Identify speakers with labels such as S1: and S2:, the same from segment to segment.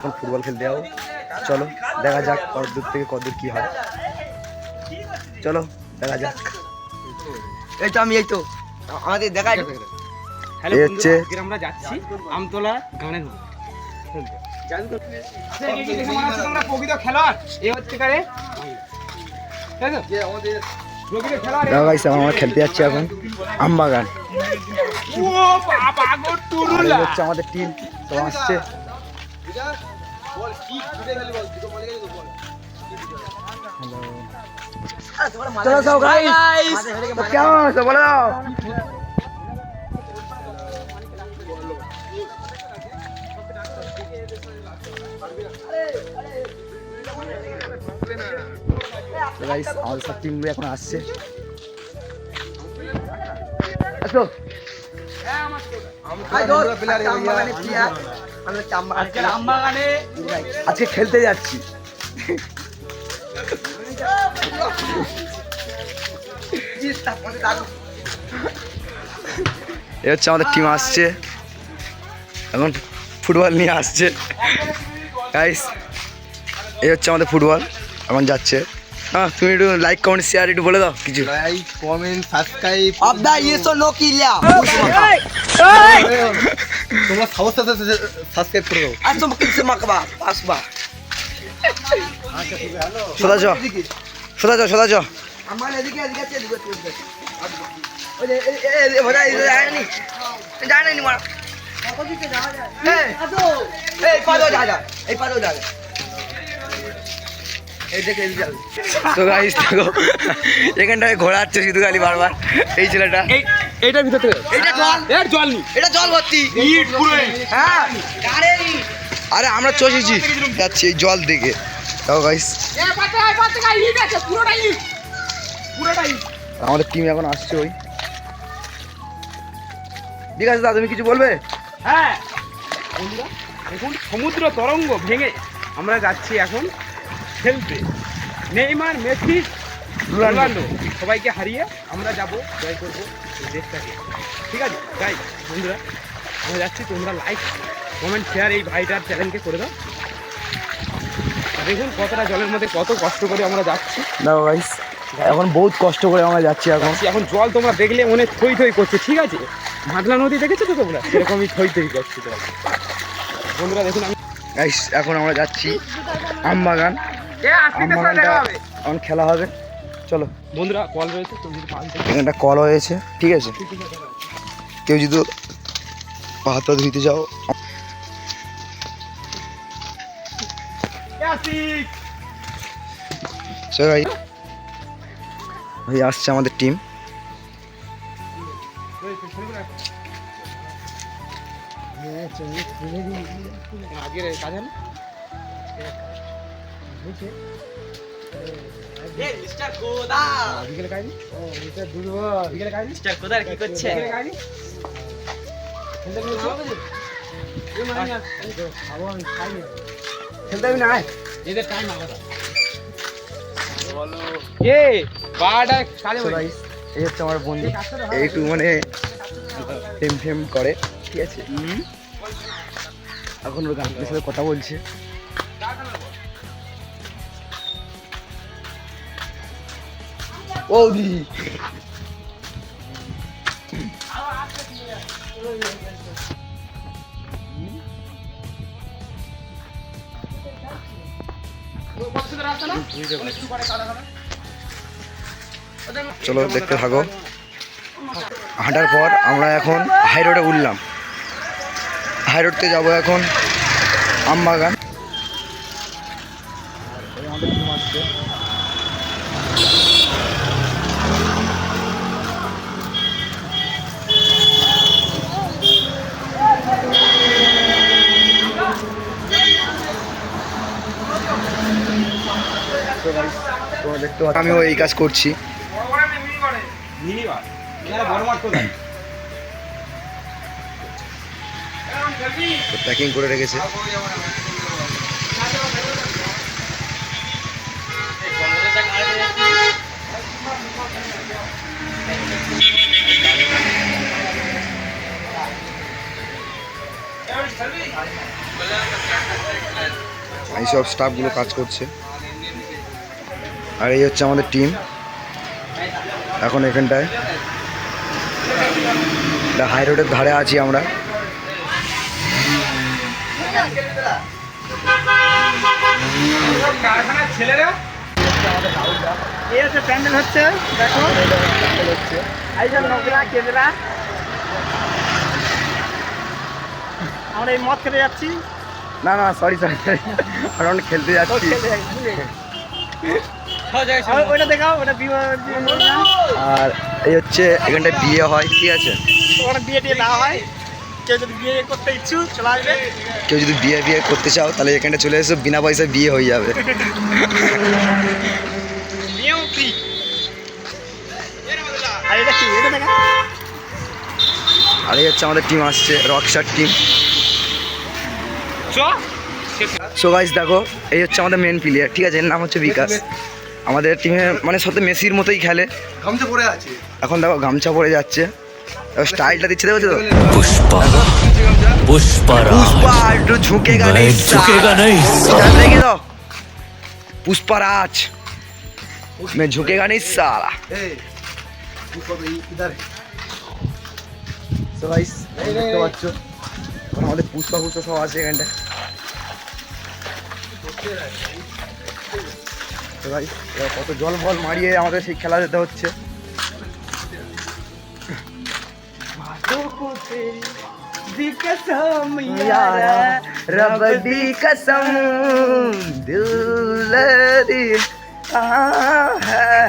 S1: এখন ফুটবল খেলতে যাব। চলো দেখা যাক কত দূর থেকে কত দূর কি হয়। চলো দেখা যাক।
S2: এই তো আমি এই তো। আমাদের দেখা
S3: হ্যালো
S1: এই হচ্ছে-
S3: আমরা যাচ্ছি আমতলা গানের
S1: আমরা খেলতে যাচ্ছি এখন আমবাগান।
S3: ও বাবা গো
S1: আর এই
S3: টুরুলা
S1: হচ্ছে আমাদের টিম তো আসছে। চলো সব গাইস কেমন আছো? বলে দাও। গাইস আমাদের সব টিমগুলো এখন আসছে। আসো
S3: আজকের আমবাগানে
S1: আজকে খেলতে যাচ্ছি। এ হচ্ছে আমাদের টিম আসছে। এখন ফুটবল নিয়ে আসছে। গাইস এই হচ্ছে আমাদের ফুটবল এখন যাচ্ছে। হ্যাঁ তুমি একটু লাইক কমেন্ট শেয়ার একটু বলে দাও কিছু
S2: লাইক কমেন্ট সাবস্ক্রাইব
S1: हाँ,
S2: অফ দা ইয়েসো নো কিলিয়া তোমরা সাথে সাবস্ক্রাইব করে দাও আর তোমরা কিছু মাকবা পাসবা
S1: সোজা চ সোজা চ সোজা চ
S2: আমার এদিকে এদিকে আছে এদিকে এদিকে ওই এ এ এ ভরা এই জানি জানি নি মারা এই এই পাদো যা যা এই পাদো যা। এই যা
S1: তো গাইস দেখো এখানটায় ঘোরাচ্ছে শুধু খালি বারবার। এই ছেলেটা।
S3: এই এইটার ভিতর থেকে।
S2: এটা জল।
S3: এর জল নি
S2: এটা জল ভর্তি।
S3: ইট পুরো।
S2: হ্যাঁ আরে
S1: আরে আমরা চষেছি। যাচ্ছি এই জল দিকে দেখো গাইস আমাদের টিম এখন আসছে ওই। ঠিক আছে দাদা তুমি কিছু বলবে?
S3: হ্যাঁ। দেখুন সমুদ্র তরঙ্গ ভেঙে আমরা যাচ্ছি এখন। খেলতে নেইমার মেসি রোনাল্ডো সবাইকে হারিয়ে আমরা যাব জয় করব এই দেশটাকে। ঠিক আছে? তাই বন্ধুরা আমরা যাচ্ছি তোমরা লাইক কমেন্ট শেয়ার এই ভাইটার চ্যানেলকে করে দাও। দেখুন কতটা জলের মধ্যে কত কষ্ট করে আমরা যাচ্ছি।
S1: দেখো গাইস এখন বহুত কষ্ট করে আমরা যাচ্ছি এখন।
S3: এখন জল তোমরা দেখলে মনে থই থই করছে ঠিক আছে? মাদলা নদী দেখেছ তো তোমরা? সেরকমই থই থই করছে জল বন্ধুরা দেখুন আমি
S1: এখন আমরা যাচ্ছি আমবাগান এখন খেলা হবে। চলো।
S3: বন্ধুরা কল রয়েছে
S1: এখানটা কল হয়েছে ঠিক আছে? কেউ যদি পা হাত ধুইতে যাও এই আসছে আমাদের টিম
S3: আগের কাজ না বিকেলে কাজ বিকেলে কাজ
S2: মিস্টার কোদার কি করছে?
S3: বিকেলে কাজ খেলতে হবে? না আয়। এদের টাইম আলাদা। এ বারোটা কাজে
S1: So এই হচ্ছে আমার বন্ধু। একটু মানে ফেম ফেম করে ঠিক আছে? এখন ওর গানের সাথে কথা বলছে। ও দি চলো দেখতে থাকো। হাঁটার পর আমরা এখন হাই রোডে উঠলাম। হাই রোডতে যাব এখন আমবাগান। তোমরা দেখতে পাচ্ছ আমিও এই কাজ করছি প্যাকিং করে রেখেছে. এইসব স্টাফগুলো কাজ করছে আর এই হচ্ছে আমাদের টিম এখন এখানটায়। হাই রোডের ধারে আছি আমরা।
S3: ছেলেরা
S2: এই হচ্ছে প্যান্ডেল হচ্ছে দেখো। নোংরা আমরা এই মদ খেতে যাচ্ছি।
S1: না না সরি সরি আমরা অনেক খেলতে যাচ্ছি। আর এই হচ্ছে এখানটায় বিয়ে হয় ঠিক আছে?
S2: বিয়ে টিয়ে দেওয়া হয়। কেউ যদি বিয়ে করতে ইচ্ছুক চলে আসবে।
S1: কেউ যদি বিয়ে বিয়ে করতে চাও তাহলে এখানটা চলে এসো বিনা পয়সায় বিয়ে হয়ে যাবে।
S2: আর এটা কি? এটা দেখা
S1: আর এই হচ্ছে আমাদের টিম আসছে রকস্টার টিম সো গাইস দেখো এই হচ্ছে আমাদের মেন প্লেয়ার ঠিক আছে? এর নাম হচ্ছে বিকাশ। আমাদের টিমে মানে সত্যি মেসির মতোই খেলে
S4: গামছা পরে আছে
S1: এখন দেখো গামছা পরে যাচ্ছে স্টাইলটা দিচ্ছে দেখো তো
S5: पुष्पा पुष्पराज
S1: পুষ্পা একটু ঝুঁকেগা
S5: मैं
S1: নেই
S5: झुकेगा नहीं
S1: स्टाइल देखिए तो पुष्पराज मैं झुकेगा नहीं साला
S4: এই তুই কত ইধার
S1: তো গাইস দেখতে পাচ্ছ এখন আমাদের পুষ্পা পুষ্পা সব আছে এখানটায় তো গাইস কত জল ফল মারিয়ে আমাদের সেই খেলা যেতে হচ্ছে यारा रब दी कसम दिल दी कहाँ है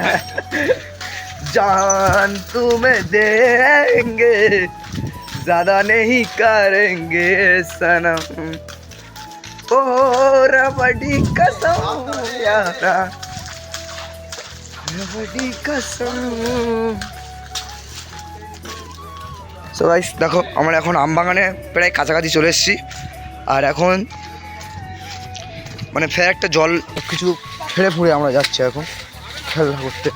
S1: जान तुम्हें देंगे ज्यादा नहीं करेंगे सनम ओ रबड़ी कसम यारा रबड़ी कसम সো গাইস দেখো আমরা এখন আমবাগানে প্রায় কাছাকাছি চলে এসেছি আর এখন মানে ফের একটা জল কিছু ফেলে ফুড়ে আমরা যাচ্ছি এখন খেলা করতে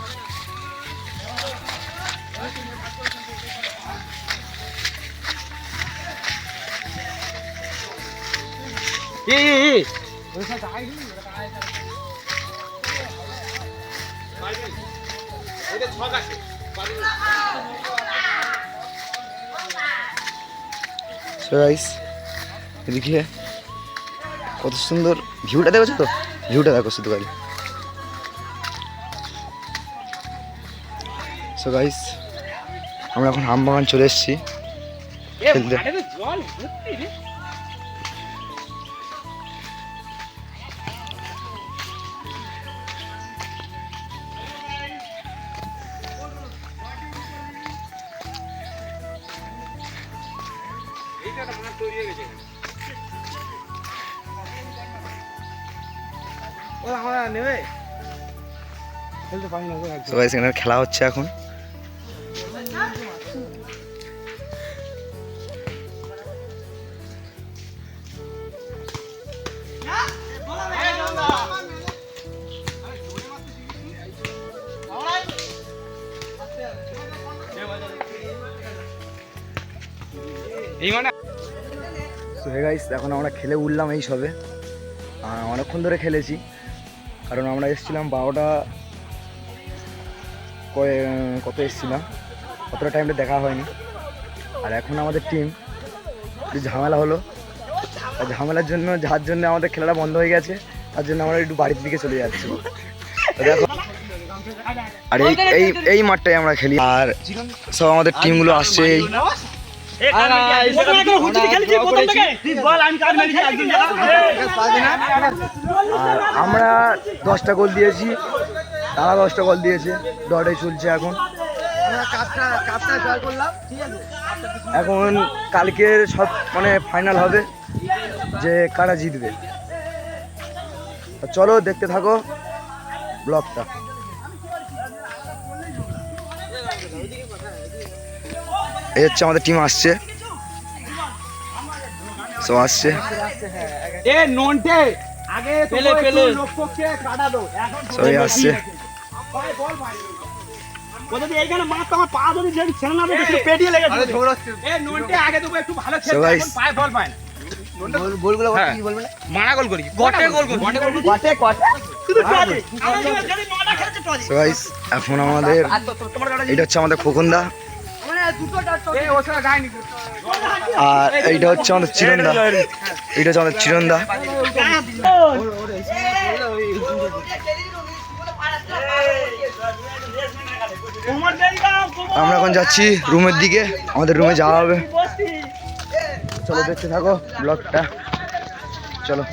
S1: সো গাইস এদিকে কত সুন্দর ভিউটা দেখেছ তো? ভিউটা দেখো শুধু গাড়ি সো গাইস আমরা এখন আমবাগান চলে এসেছি। খেলতে। গাইস খেলা হচ্ছে এখন।
S3: এই মানে
S1: সো হে গাইস এখন আমরা খেলে উঠলাম এই সবে। আর অনেকক্ষণ ধরে খেলেছি। কারণ আমরা এসেছিলাম বারোটা কত এসেছিলাম? অতটা টাইমটা দেখা হয়নি। আর এখন আমাদের টিম একটু ঝামেলা হলো। আর ঝামেলার জন্য, যার জন্য আমাদের খেলাটা বন্ধ হয়ে গেছে, তার জন্য আমরা একটু বাড়ির দিকে চলে যাচ্ছি। আর এই এই মাঠটাই আমরা খেলি। আর সব আমাদের টিমগুলো আসছে আমরা দশটা গোল দিয়েছি তারা দশটা গোল দিয়েছে দরটাই চলছে এখন
S2: আমরা কাপটা কাপটা জয় করলাম ঠিক আছে
S1: এখন কালকের সব মানে ফাইনাল হবে যে কারা জিতবে চলো দেখতে থাকো ব্লগটা এই হচ্ছে আমাদের টিম আসছে। সব আসছে।
S3: এ নন্টে আগে
S2: পেলে,
S3: পেলে
S2: পেলে।
S3: পেলে। লোককে কাটা দাও এখন
S1: সবাই আসছে।
S3: ভাই বল ভাই। ও যদি এইখানে মার তোমার পা যদি যেন ছেড়ে না দেয় পেটিয়ে লেগে
S4: আরে ঝগড়া হচ্ছে।
S3: এ নন্টে আগে তো একটু ভালো
S1: So
S3: খেলতে
S1: guys-
S3: এখন পায়ে বল পায় না।
S2: গোল- গোলগুলো। কি বলবে? না?
S3: মারা গোল করি। গটে গোল? করি। গটে গোল? করি
S2: কটে, কটে?
S1: তো গাইস এখন আমাদের এটা হচ্ছে আমাদের খোকনদা। আর এইটা হচ্ছে আমাদের চিরন্দা। এইটা হচ্ছে আমাদের চিরন্দা। আমরা এখন যাচ্ছি রুমের দিকে। আমাদের রুমে যাওয়া হবে। চলো দেখতে থাকো ব্লগটা। চলো।